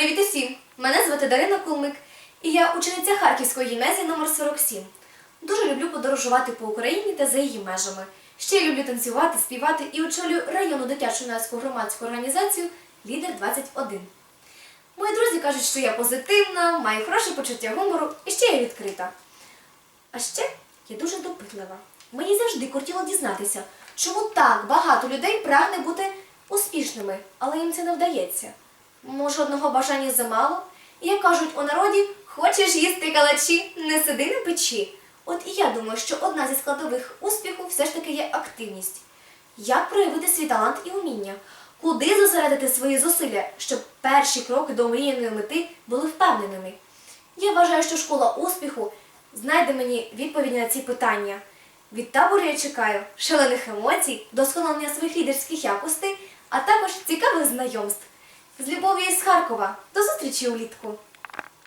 Привіт усім! Мене звати Дарина Кулмик, і я учениця Харківської гімназії номер 47. Дуже люблю подорожувати по Україні та за її межами. Ще й люблю танцювати, співати і очолюю районну дитячу юнацьку громадську організацію Лідер 21. Мої друзі кажуть, що я позитивна, маю хороше почуття гумору і ще я відкрита. А ще я дуже допитлива. Мені завжди кортіло дізнатися, чому так багато людей прагне бути успішними, але їм це не вдається. Може, одного бажання замало? Як кажуть у народі, хочеш їсти калачі, не сиди на печі. От і я думаю, що одна зі складових успіху все ж таки є активність. Як проявити свій талант і уміння? Куди зосередити свої зусилля, щоб перші кроки до омріяної мети були впевненими? Я вважаю, що школа успіху знайде мені відповіді на ці питання. Від табору я чекаю шалених емоцій, досконалення своїх лідерських якостей, а також цікавих знайомств. Z Lwowa i z Charkowa. Do zobaczenia, Ulitku.